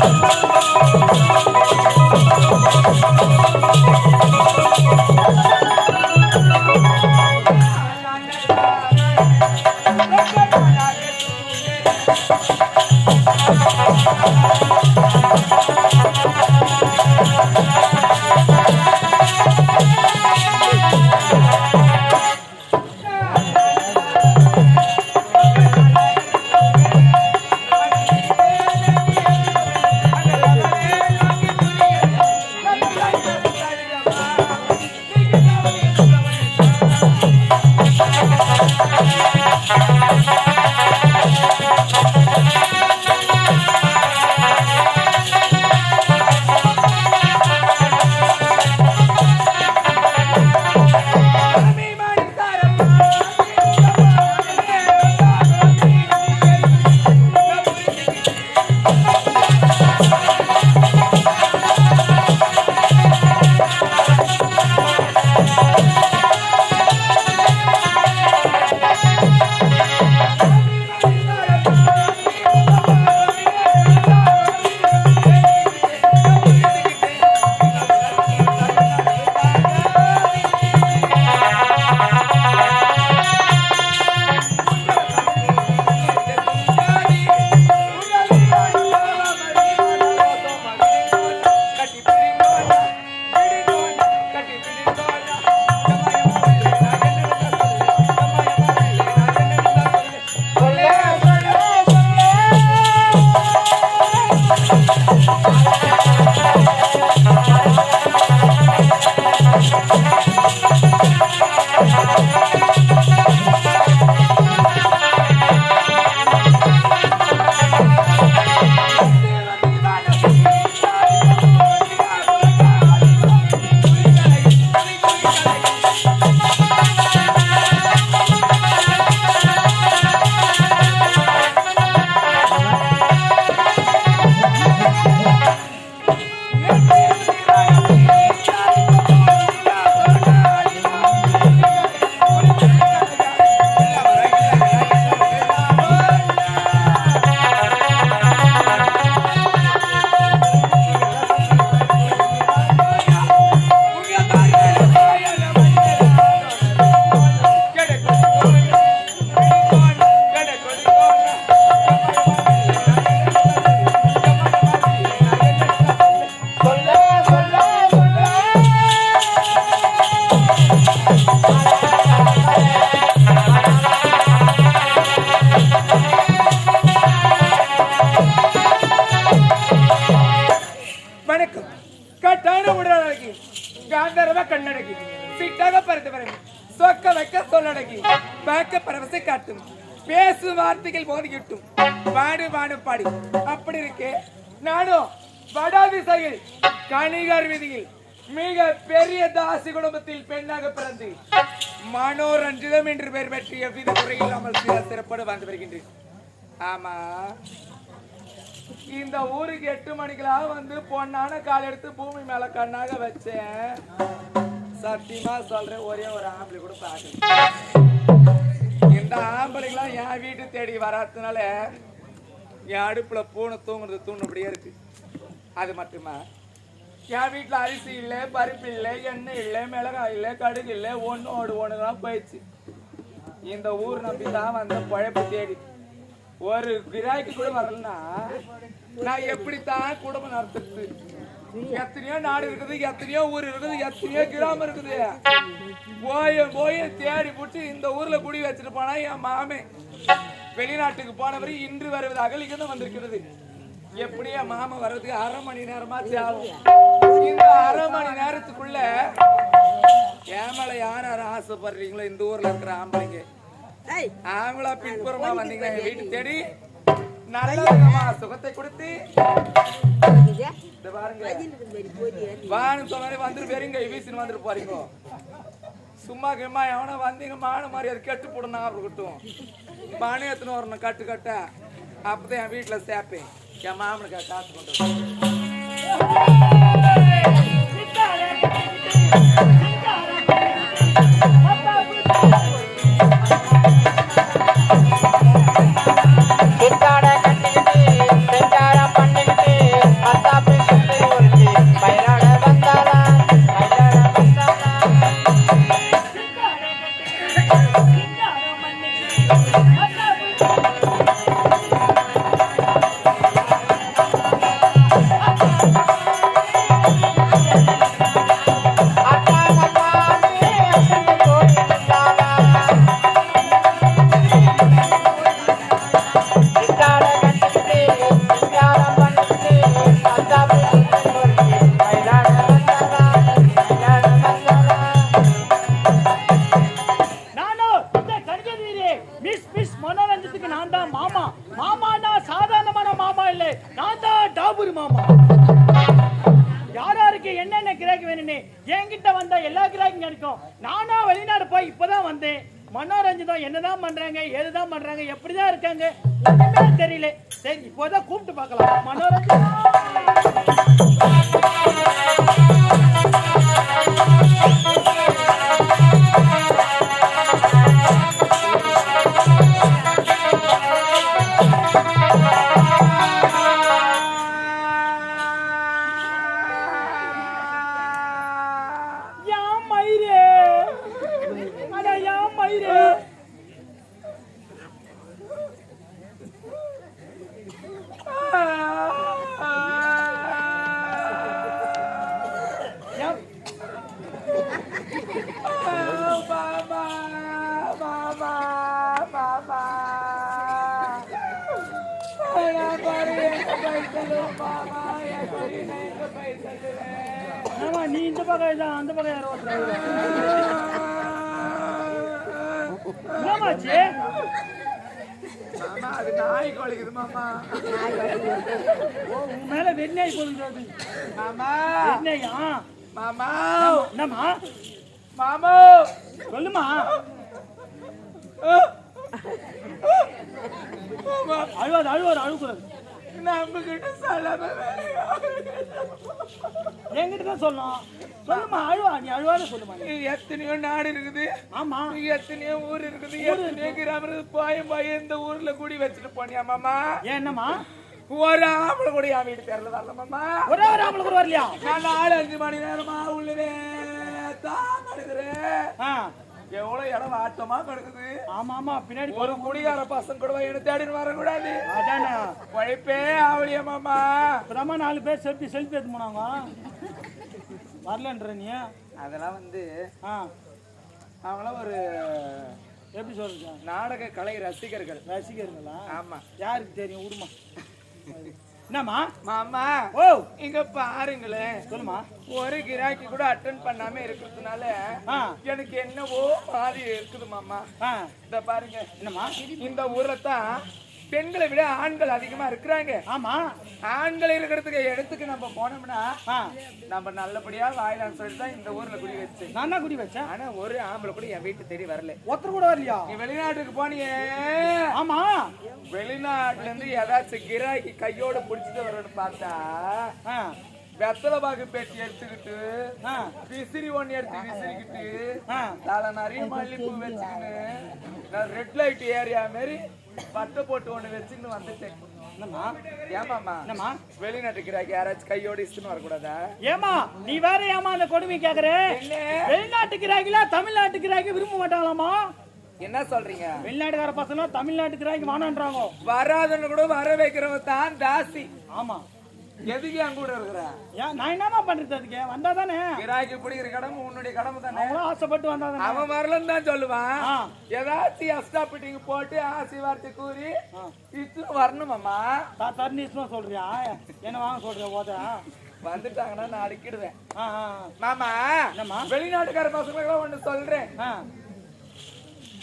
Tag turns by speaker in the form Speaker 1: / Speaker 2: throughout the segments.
Speaker 1: வணக்கம் பார்க்க பரவசை காட்டும். பேசும் வார்த்தைகள் போதிக்கிட்டும் பாடு பாடு பாடி. அப்படி இருக்கு. நானும் வடாதிசையில் கணிகர் விதியில் மிக பெரிய தாசி குடும்பத்தில் பெண்ணாக பிறந்து மனோரஞ்சிதம் என்று பெயர் பெற்றிய வித குறையில்லாமல் சில சிறப்போடு வாழ்ந்து வருகின்றேன். ஆமா. இந்த ஊருக்கு எட்டு மணிக்கெல்லாம் வந்து பொண்ணான கால் எடுத்து பூமி மேல கண்ணாக வச்சேன். சத்தியமா சொல்றேன் ஒரே ஒரு ஆம்பளை கூட பார்க்கல. இந்த ஆம்பளைங்களாம் என் வீட்டு தேடி வராததுனால என் அடுப்புல பூனை தூங்குறது தூணுபடியே இருக்கு. அது மட்டுமா? என் வீட்டில் அரிசி இல்லை பருப்பு இல்லை எண்ணெய் இல்லை மிளகாய் இல்லை கடுகு இல்லை ஒன்றோடு ஒன்றுலாம் போயிடுச்சு. இந்த ஊர் நம்பி தான் வந்த பழப்பு தேடி. ஒரு கிராய்க்கு கூட வரலன்னா நான் எப்படித்தான் குடும்பம் நடத்துறது? எத்தனையோ நாடு இருக்குது எத்தனையோ ஊர் இருக்குது எத்தனையோ கிராமம் இருக்குது. போய போய் தேடி பிடிச்சி இந்த ஊர்ல குடி வச்சுட்டு போனா என் மாமே வெளிநாட்டுக்கு போனவர் இன்று வருவதாக இருந்து வந்திருக்கிறது. எப்படி என் மாமா வர்றதுக்கு அரை மணி நேரமா ஆகும். இந்த அரை மணி நேரத்துக்குள்ள என் மேல யார் யார் ஆசைப்படுறீங்களோ இந்த ஊர்ல இருக்கிற ஆம்பளைங்க. ஆம்பளை பின்புறமா வந்தீங்கன்னா என் வீட்டு தேடி நல்ல சுகத்தை கொடுத்து இந்த பாருங்க. வான்னு சொன்னாலே வந்துட்டு வீசின்னு வந்துட்டு போறீங்க. சும்மா கிம்மா எவனா வந்தீங்க மான மாதிரி அது கெட்டு போடணும் அப்புறம் கட்டும் மணி எத்தனை வரணும்? கட்டு கட்ட. அப்பதான் என் வீட்டுல சேர்ப்பேன் என் மாமனுக்கு காசு கொண்டு
Speaker 2: என்கிட்ட வந்த எல்லா கிராக்கும் கிடைக்கும் நானா வெளிநாடு போய் இப்பதான் வந்தேன். மனோரஞ்சன் என்னதான் பண்றாங்க ஏதுதான் பண்றாங்க எப்படிதான் இருக்காங்க ஒண்ணுமே தெரியல. சரி இப்போதான் கூப்பிட்டு பார்க்கலாம். மனோரஞ்சன் ஆமா நீ இந்த பக்கம் இல்ல அந்த பக்கம் யாரோ ஒருத்தர் என்னமாச்சு
Speaker 1: மாமா அது நாய் குலைக்குது மாமா
Speaker 2: உன் மேல வெண்ணெய் கொள்கிறது
Speaker 1: மாமா
Speaker 2: வெண்ணெயா?
Speaker 1: மாமா
Speaker 2: என்னம்மா?
Speaker 1: மாமா
Speaker 2: சொல்லுமா. அழுவாது அழுவாது அழுக்கூடாது
Speaker 1: நம்ம கிட்ட சொல்லாம
Speaker 2: என்கிட்ட தான் சொல்லணும். சொல்லுமா அழுவா நீ அழுவாத சொல்லுமா.
Speaker 1: எத்தனையோ நாடு இருக்குது.
Speaker 2: ஆமா.
Speaker 1: எத்தனையோ ஊர் இருக்குது. எத்தனையோ கிராமம் இருக்குது. போயும் போய் இந்த ஊர்ல குடி வச்சுட்டு போனியா மாமா?
Speaker 2: என்னம்மா?
Speaker 1: ஒரு ஆம்பளை கூட என் வீட்டு பேர்ல வரல மாமா.
Speaker 2: ஒரே ஒரு ஆம்பளை கூட வரலையா?
Speaker 1: நான் நாலு அஞ்சு மணி நேரமா உள்ளவே தான் கிடக்குறேன்
Speaker 2: ஆ.
Speaker 1: எவ்வளவு இடம் ஆட்டமா கிடக்குது?
Speaker 2: ஆமா ஆமா பின்னாடி
Speaker 1: ஒரு குடிகார பசங்க கூட என்ன தேடின்னு வரக்கூடாது?
Speaker 2: அதானே?
Speaker 1: உழைப்பே ஆவலியா மாமா?
Speaker 2: இப்பதாம்மா நாலு பேர் செல்ஃபி செல்ஃபி எடுத்து போனாங்க. வரலன்ற நீ?
Speaker 1: அதெல்லாம் வந்து அவங்களாம் ஒரு
Speaker 2: எப்படி சொல்றது?
Speaker 1: நாடக கலை ரசிகர்கள்.
Speaker 2: ரசிகர்களா?
Speaker 1: ஆமா.
Speaker 2: யாருக்கு தெரியும்? விடுமா என்னம்மா?
Speaker 1: மாமா
Speaker 2: ஓ.
Speaker 1: இங்க பாருங்களேன்.
Speaker 2: சொல்லுமா
Speaker 1: ஒரு கிராக்கி கூட அட்டன் பண்ணாம இருக்கிறதுனால எனக்கு என்னவோ மாதிரி இருக்குது மாமா. இந்த பாருங்க.
Speaker 2: என்னம்மா?
Speaker 1: இந்த தான் பெண்களை விட ஆண்கள் அதிகமா இருக்கிறாங்க.
Speaker 2: ஆமா.
Speaker 1: ஆண்கள் இருக்கிறதுக்கு இடத்துக்கு நம்ம போனோம்னா நம்ம நல்லபடியா வாயிலான்னு சொல்லிட்டு தான் இந்த ஊர்ல குடி வச்சு.
Speaker 2: நான் தான் குடி வச்சேன்.
Speaker 1: ஆனா ஒரு ஆம்பளை கூட என் வீட்டு தேடி வரல.
Speaker 2: ஒருத்தர் கூட வரலையா?
Speaker 1: நீ வெளிநாட்டுக்கு போனியே.
Speaker 2: ஆமா.
Speaker 1: வெளிநாட்டுல இருந்து ஏதாச்சும் கிராக்கி கையோட புடிச்சிட்டு வரணும்னு பார்த்தா வெத்தலை பாக்கு பெட்டி எடுத்துக்கிட்டு விசிறி ஒண்ணு எடுத்து விசிறிக்கிட்டு தலை நிறைய மல்லிப்பூ வச்சுக்கின்னு நான் ரெட் லைட் ஏரியா மாதிரி பட்டை போட்டு ஒண்ணு வச்சுக்கின்னு வந்துட்டேன். ஏமாமா
Speaker 2: என்னம்மா?
Speaker 1: வெளிநாட்டு கிராக்கி யாராச்சும் கையோட இஷ்டன்னு வரக்கூடாதா?
Speaker 2: ஏமா நீ வேற ஏமா அந்த கொடுமை கேக்குற?
Speaker 1: என்ன?
Speaker 2: வெளிநாட்டுக்கு ராகில தமிழ்நாட்டுக்கு ராகி விரும்ப மாட்டாங்களாமா
Speaker 1: என்ன சொல்றீங்க?
Speaker 2: வெளிநாட்டுக்கார பசங்க தமிழ்நாட்டுக்கு ராகி வானான்றாங்க.
Speaker 1: வராதுன்னு கூட வர வைக்கிறவன் தான் தாசி.
Speaker 2: ஆமா.
Speaker 1: எதுக்கு என் கூட இருக்கிற?
Speaker 2: ஏன் நான் என்னமா பண்றது அதுக்கு? வந்தா தானே
Speaker 1: கிராக்கி பிடிக்கிற கடமை உன்னுடைய கடமை தானே?
Speaker 2: அவங்களும் ஆசைப்பட்டு வந்தா தானே
Speaker 1: அவன் வரலன்னு தான் சொல்லுவான். ஏதாச்சும் எக்ஸ்ட்ரா பிட்டிங் போட்டு ஆசி வார்த்தை கூறி இத்தனை வரணுமாம்மா?
Speaker 2: தா தர்ணீஸ்மா சொல்றியா? என்ன வாங்க சொல்றியா ஓத
Speaker 1: வந்துட்டாங்கன்னா நான் அடிக்கிடுவேன். மாமா? வெளிநாட்டுக்கார பசங்களுக்கு ஒண்ணு சொல்றேன்.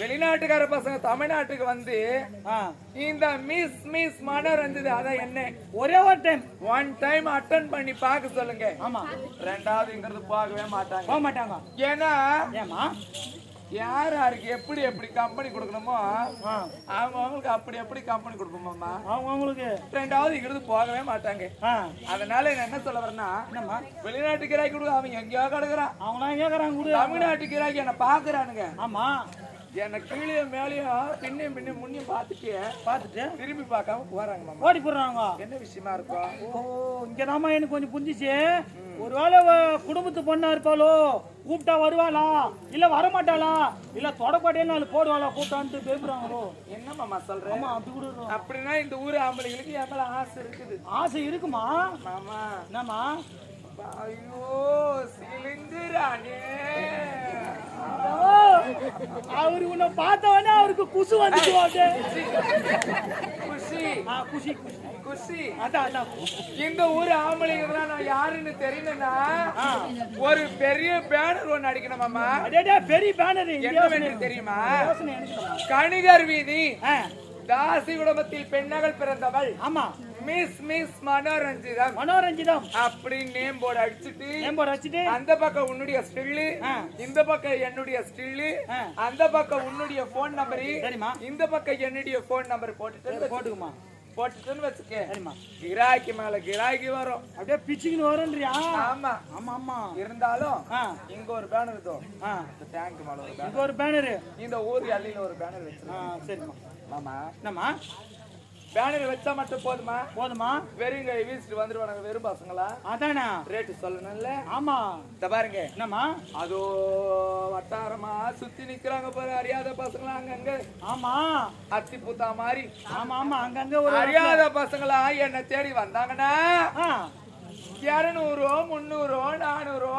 Speaker 1: வெளிநாட்டுக்கார பசங்க தமிழ்நாட்டுக்கு வந்து இந்த மிஸ் மிஸ் மனோரஞ்சது அதான் என்ன?
Speaker 2: ஒரே ஒரு டைம்
Speaker 1: ஒன் டைம் அட்டன் பண்ணி பார்க்க சொல்லுங்க.
Speaker 2: ஆமா.
Speaker 1: ரெண்டாவதுங்கிறது பார்க்கவே மாட்டாங்க.
Speaker 2: போக மாட்டாங்க.
Speaker 1: ஏன்னா
Speaker 2: ஏமா
Speaker 1: யார் யாருக்கு எப்படி எப்படி கம்பெனி கொடுக்கணுமோ அவங்க அவங்களுக்கு அப்படி எப்படி கம்பெனி கொடுப்போமாம்மா
Speaker 2: அவங்க அவங்களுக்கு
Speaker 1: ரெண்டாவது இங்கிருந்து போகவே மாட்டாங்க. அதனால நான் என்ன சொல்ல வரேன்னா
Speaker 2: என்னம்மா?
Speaker 1: வெளிநாட்டு கிராக்கி கொடுக்க அவன் எங்கேயோ கிடக்குறான்.
Speaker 2: அவங்களாம் கேக்குறாங்க கூட.
Speaker 1: தமிழ்நாட்டு கிராக்கி என்ன பாக்குறானுங்க
Speaker 2: ஆமா.
Speaker 1: என்ன கீழே மேலேயும் பின்னையும் பின்னையும் முன்னையும் பார்த்துட்டு
Speaker 2: பார்த்துட்டு?
Speaker 1: திரும்பி பார்க்காம போறாங்க
Speaker 2: ஓடி போடுறாங்க
Speaker 1: என்ன விஷயமா இருக்கும்?
Speaker 2: ஓ இங்கதாம்மா எனக்கு கொஞ்சம் புரிஞ்சிச்சு. ஒருவேளை குடும்பத்து பொண்ணா இருப்பாளோ? கூப்பிட்டா வருவாளா? இல்ல வரமாட்டாளா? இல்ல தொடப்பாட்டையே நாலு போடுவாளா? கூப்பிட்டான்ட்டு பேசுறாங்களோ?
Speaker 1: என்ன மாமா சொல்ற?
Speaker 2: ஆமா அப்படி கூட.
Speaker 1: அப்படின்னா இந்த ஊர் ஆம்பளைங்களுக்கு என் மேல ஆசை இருக்குது?
Speaker 2: ஆசை இருக்குமா?
Speaker 1: மாமா.
Speaker 2: என்னம்மா?
Speaker 1: ஐயோ சிலிந்துரானே.
Speaker 2: அவரு உன்னை பார்த்தவொடனே அவருக்கு குசு அப்படியே.
Speaker 1: குஷி
Speaker 2: குஷி குஷி அதான்
Speaker 1: இந்த ஊர் ஆம்பளைங்கலாம் நான் யாருன்னு தெரியலன்னா ஒரு பெரிய பேனர் ஒண்ணு அடிக்கணும் மாமா
Speaker 2: அடேடே பெரிய பேனர்
Speaker 1: என்ன வேணும் தெரியுமா? கணிகர் வீதி. தாசி குடும்பத்தில் பெண்ணகள் பிறந்தவள்.
Speaker 2: ஆமா.
Speaker 1: Miss miss Manoranjitham.
Speaker 2: மனோரஞ்சிதம்.
Speaker 1: அப்படின்னு நேம் போர்டு அடிச்சுட்டு
Speaker 2: ஏம்போட வச்சுட்டு
Speaker 1: அந்த பக்கம் உன்னுடைய ஸ்டில்லு. இந்த பக்கம் என்னுடைய ஸ்டில்லு. அந்த பக்கம் உன்னுடைய போன் நம்பரு
Speaker 2: சரிம்மா.
Speaker 1: இந்த பக்கம் என்னுடைய போன் நம்பர் போட்டுட்டு
Speaker 2: போட்டுக்குமா.
Speaker 1: போட்டுட்டுன்னு வச்சுக்க. கிராக்கி மேல கிராக்கி வரும்.
Speaker 2: அப்படியே பிச்சுக்குன்னு வரும்ன்றியா?
Speaker 1: ஆமா.
Speaker 2: ஆமா ஆமா.
Speaker 1: இருந்தாலும் இங்க ஒரு பேனர் இந்த டேங்க் மேல ஒரு பேனர்
Speaker 2: ஒரு பேனரு
Speaker 1: இந்த ஊர் எல்லையில ஒரு பேனர் வச்சிருக்கோம்
Speaker 2: சரிம்மா.
Speaker 1: ஆமா
Speaker 2: என்னம்மா?
Speaker 1: பேனர் வச்சா மட்டும் போதுமா?
Speaker 2: போதுமா?
Speaker 1: வெறும் கை வீசிட்டு வந்துருவானுங்க வெறும் பசங்களா?
Speaker 2: அதானா?
Speaker 1: ரேட்டு சொல்லணும்ல?
Speaker 2: ஆமா.
Speaker 1: இந்த பாருங்க.
Speaker 2: என்னம்மா?
Speaker 1: அதோ வட்டாரமா சுத்தி நிக்கிறாங்க பாரு அறியாத பசங்களா அங்கங்க.
Speaker 2: ஆமா.
Speaker 1: அத்தி பூத்தா மாதிரி.
Speaker 2: ஆமா ஆமா அங்கங்க ஒரு
Speaker 1: அறியாத பசங்களா என்ன தேடி வந்தாங்கன்னா? இருநூறோ முந்நூறோ நானூறோ